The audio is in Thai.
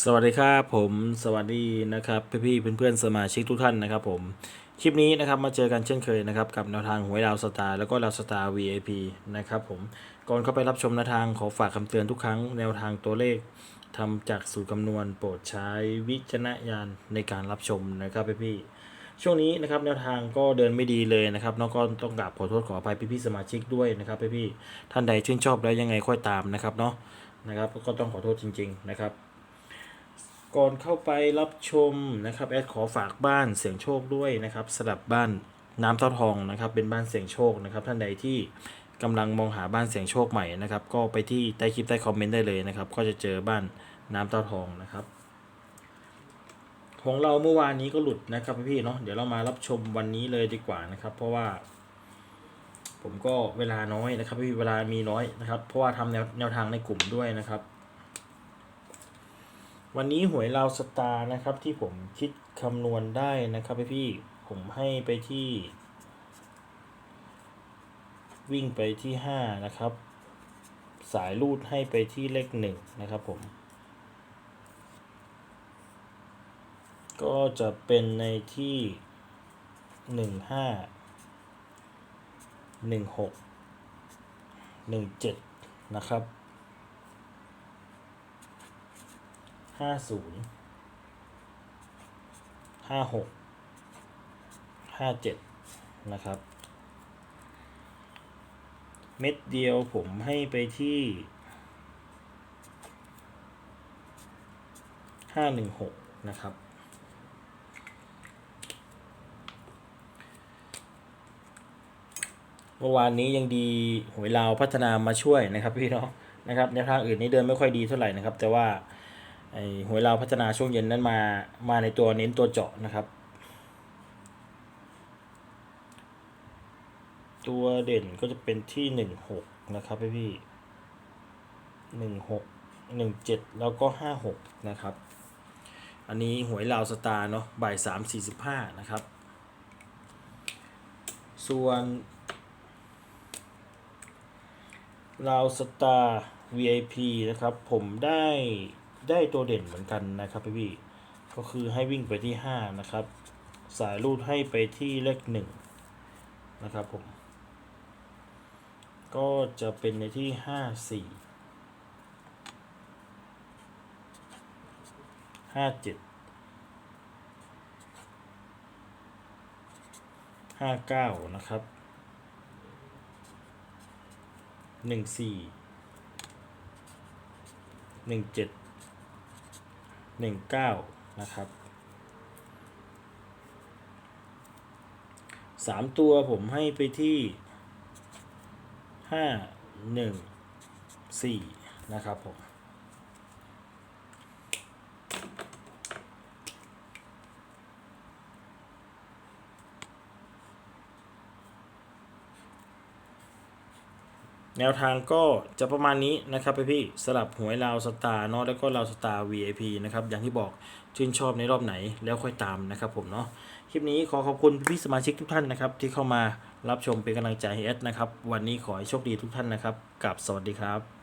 สวัสดีครับผมสวัสดีนะครับพี่ๆเพื่อนๆสมาชิกทุกท่านนะครับผมคลิปนี้นะครับมาเจอกันเช่นเคยนะครับกับแนวทางหวยดาวสตาร์แล้วก็ดาวสตาร์ VIP นะครับผมก่อนเข้าไปรับชมแนวทางขอฝากคำเตือนทุกครั้งแนวทางตัวเลขทำจากสูตรคำนวณโปรดใช้วิจารณญาณในการรับชมนะครับพี่ๆช่วงนี้นะครับแนวทางก็เดินไม่ดีเลยนะครับน้องก็ต้องกราบขอโทษขออภัยพี่ๆสมาชิกด้วยนะครับพี่ๆท่านใดชื่นชอบแล้วยังไงค่อยตามนะครับเนาะนะครับก็ต้องขอโทษจริง ๆ นะครับ ก่อนเข้าไปรับชมนะครับแอดขอฝากบ้านเสียงโชคด้วยนะครับสำหรับบ้านน้ำเต้าทองนะครับ เป็นบ้านเสียงโชคนะครับ ท่านใดที่กำลังมองหาบ้านเสียงโชคใหม่นะครับ ก็ไปที่ใต้คลิปใต้คอมเมนต์ได้เลยนะครับ ก็จะเจอบ้านน้ำเต้าทองนะครับ ของเราเมื่อวานนี้ก็หลุดนะครับพี่ๆเนาะเดี๋ยวเรามารับชมวันนี้เลยดีกว่านะครับ เพราะว่า ผมก็เวลาน้อยนะครับพี่เวลามีน้อยนะครับ เพราะว่าทำแนวแนวทางในกลุ่มด้วยนะครับ วันนี้หวยลาวสตาร์นะครับที่ผมคิดคำนวณได้นะครับพี่พี่ผมให้ไปที่ วิ่งไปที่ห้านะครับ สายรูดให้ไปที่เลขหนึ่งนะครับผม ก็จะเป็นในที่หนึ่งห้าหนึ่งหกหนึ่งเจ็ดนะครับ ห้าศูนย์ห้าหกห้าเจ็ดนะครับ เม็ดเดียวผมให้ไปที่ห้าหนึ่งหกนะครับ เมื่อวานนี้ยังดีหวยลาวพัฒนามาช่วยนะครับพี่น้องนะครับแนวทางอื่นนี้เดินไม่ค่อยดีเท่าไหร่นะครับ แต่ว่า ไอ้หวยเราวพัฒนาช่วงเย็นนั้นมา มาในตัวเน้นตัวเจาะนะครับ ตัวเด่นก็จะเป็นที่หนึ่งหกนะครับพี่พี่หนึ่งหกหนึ่งเจ็ดแล้วก็ห้าหกนะครับ อันนี้หวยลาวสตาร์เนาะบ่ายสามสี่สิบห้านะครับ ส่วนลาวสตาร์ VIP นะครับ ผมได้ ได้ตัวเด่นเหมือนกันนะครับพี่พี่ก็คือให้วิ่งไปที่ห้านะครับ สายรูดให้ไปที่เลขหนึ่งนะครับผม ก็จะเป็นในที่ห้าสี่ห้าเจ็ดห้าเก้านะครับหนึ่งสี่หนึ่งเจ็ด หนึ่งเก้านะครับสามตัวผมให้ไปที่ห้าหนึ่งสี่นะครับผม แนวทางก็จะประมาณนี้นะครับพี่พี่สลับหวยลาวสตาร์เนาะแล้วก็ลาวสตาร์ VIP นะครับอย่างที่บอกชื่นชอบในรอบไหนแล้วค่อยตามนะครับผมเนาะคลิปนี้ขอขอบคุณพี่สมาชิกทุกท่านนะครับที่เข้ามารับชมเป็นกำลังใจให้เอสนะครับวันนี้ขอให้โชคดีทุกท่านนะครับกับสวัสดีครับ